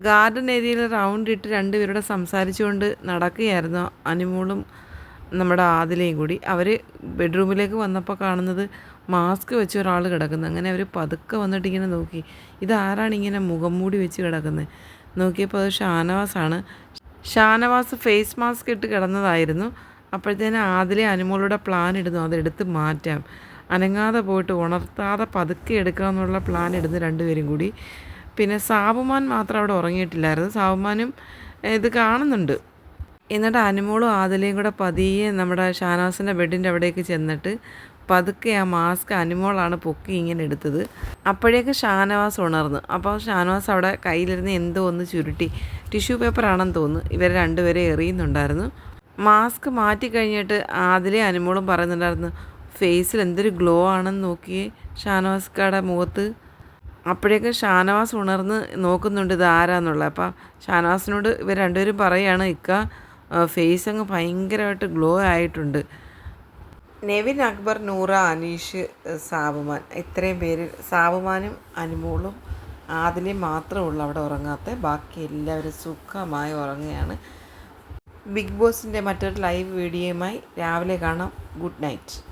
Garden ഏരിയയിൽ round ഇട്ട് രണ്ടുപേരുടെ സംസാരിച്ചുകൊണ്ട് നടക്കുകയായിരുന്നു അനുമോളും നമ്മുടെ ആദിലയും കൂടി. അവർ ബെഡ്റൂമിലേക്ക് വന്നപ്പോൾ കാണുന്നത് മാസ്ക് വെച്ച് ഒരാൾ കിടക്കുന്നു. അങ്ങനെ അവർ പതുക്കെ വന്നിട്ട് ഇങ്ങനെ നോക്കി. ഇതാരാണ് ഇങ്ങനെ മുഖം മൂടി വെച്ച് കിടക്കുന്നത് നോക്കിയപ്പോൾ അത് ഷാനവാസാണ്. ഷാനവാസ് ഫേസ് മാസ്ക് ഇട്ട് കിടന്നതായിരുന്നു. അപ്പോഴത്തേന് ആദിലെ അനുമോളുടെ പ്ലാൻ ഇടുന്നു. അതെടുത്ത് മാറ്റാം. അനങ്ങാതെ പോയിട്ട് ഉണർത്താതെ പതുക്കെ എടുക്കാമെന്നുള്ള പ്ലാൻ ഇടുന്നു രണ്ടുപേരും കൂടി. പിന്നെ സാബുമാൻ മാത്രം അവിടെ ഉറങ്ങിയിട്ടില്ലായിരുന്നു. സാബുമാനും ഇത് കാണുന്നുണ്ട്. എന്നിട്ട് അനുമോളും ആദലയും കൂടെ പതിയെ നമ്മുടെ ഷാനാസിന്റെ ബെഡിന്റെ അവിടേക്ക് ചെന്നിട്ട് പതുക്കെ ആ മാസ്ക് അനുമോളാണ് പൊക്കി ഇങ്ങനെ എടുത്തത്. അപ്പോഴേക്ക് ഷാനവാസ് ഉണർന്നു. അപ്പോൾ ഷാനവാസ് അവിടെ കയ്യിലിരുന്ന് എന്തോ ഒന്ന് ചുരുട്ടി. ടിഷ്യൂ പേപ്പർ ആണെന്ന് തോന്നുന്നു. ഇവർ രണ്ടുപേരെ എറിയുന്നുണ്ടായിരുന്നു. മാസ്ക് മാറ്റി കഴിഞ്ഞിട്ട് ആദിലെ അനുമോളും പറയുന്നുണ്ടായിരുന്നു ഫേസിൽ എന്തൊരു ഗ്ലോ ആണെന്ന് നോക്കിയേ ഷാനവാസ്കയുടെ മുഖത്ത്. അപ്പോഴേക്കും ഷാനവാസ് ഉണർന്ന് നോക്കുന്നുണ്ട് ഇത് ആരാന്നുള്ളത് അപ്പം ഷാനവാസിനോട് ഇവർ രണ്ടുപേരും പറയുകയാണ് ഇക്ക ഫേസ് അങ്ങ് ഭയങ്കരമായിട്ട് ഗ്ലോ ആയിട്ടുണ്ട്. നെവിൻ അക്ബർ നൂറ അനീഷ് സാബുമാൻ ഇത്രയും പേര് സാബുമാനും അനുമോളും ആദിലയും മാത്രമേ ഉള്ളൂ അവിടെ ഉറങ്ങാത്ത. ബാക്കി എല്ലാവരും സുഖമായി ഉറങ്ങുകയാണ്. ബിഗ് ബോസിന്റെ മറ്റൊരു ലൈവ് വീഡിയോയുമായി രാവിലെ കാണാം. Good night.